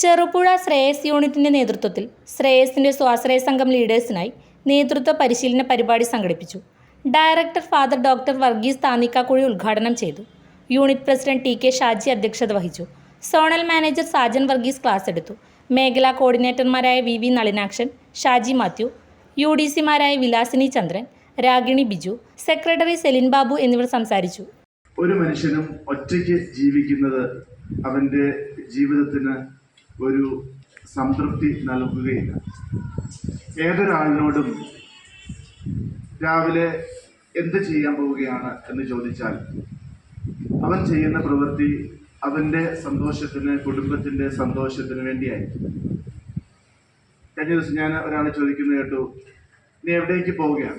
ചെറുപുഴ ശ്രേയസ് യൂണിറ്റിന്റെ നേതൃത്വത്തിൽ ശ്രേയസിന്റെ സ്വാശ്രയ സംഘം ലീഡേഴ്സിനായി നേതൃത്വ പരിശീലന പരിപാടി സംഘടിപ്പിച്ചു. Director father doctor Varghese Thannikkakuzhi ഉദ്ഘാടനം ചെയ്തു. Unit president T K Shaji അധ്യക്ഷത വഹിച്ചു. Zonal manager Sajan Varghese class എടുത്തു. മേഖലാ കോർഡിനേറ്റർമാരായ V V Nalinakshan Shaji Mathew U D സിമാരായ Vilasini Chandran Ragini Biju secretary Celine Babu എന്നിവർ സംസാരിച്ചു. ഒരു മനുഷ്യനും ഒറ്റയ്ക്ക് ജീവിക്കുന്നത് അവന്റെ ജീവിതത്തിന് ഒരു സംതൃപ്തി നൽകുകയില്ല. ഏതൊരാളിനോടും രാവിലെ എന്ത് ചെയ്യാൻ പോവുകയാണ് എന്ന് ചോദിച്ചാൽ അവൻ ചെയ്യുന്ന പ്രവൃത്തി അവന്റെ സന്തോഷത്തിന് കുടുംബത്തിന്റെ സന്തോഷത്തിന് വേണ്ടിയായിരിക്കും. കഴിഞ്ഞ ദിവസം ഞാൻ ഒരാളെ ചോദിക്കുന്നത് കേട്ടു നീ എവിടേക്ക് പോവുകയാണ്?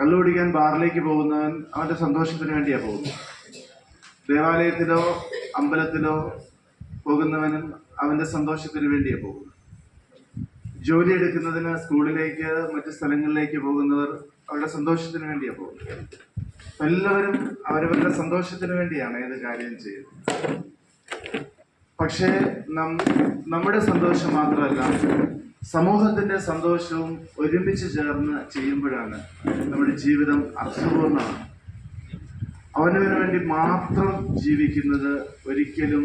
കള്ളുപിടിക്കാൻ ബാറിലേക്ക് പോകുന്നവൻ അവന്റെ സന്തോഷത്തിന് വേണ്ടിയാണ് പോകുന്നത്. ദേവാലയത്തിലോ അമ്പലത്തിലോ പോകുന്നവനും അവന്റെ സന്തോഷത്തിന് വേണ്ടിയേ പോകുന്നത്. ജോലി എടുക്കുന്നതിന് സ്കൂളിലേക്ക് മറ്റു സ്ഥലങ്ങളിലേക്ക് പോകുന്നവർ അവരുടെ സന്തോഷത്തിന് വേണ്ടിയാ പോകുന്നത്. എല്ലാവരും അവരവരുടെ സന്തോഷത്തിന് വേണ്ടിയാണ് ഏത് കാര്യം ചെയ്യുന്നത്. പക്ഷേ നമ്മുടെ സന്തോഷം മാത്രമല്ല സമൂഹത്തിന്റെ സന്തോഷവും ഒരുമിച്ച് ചേർന്ന് ചെയ്യുമ്പോഴാണ് നമ്മുടെ ജീവിതം അർത്ഥപൂർണമാണ് അവനവന് വേണ്ടി മാത്രം ജീവിക്കുന്നത് ഒരിക്കലും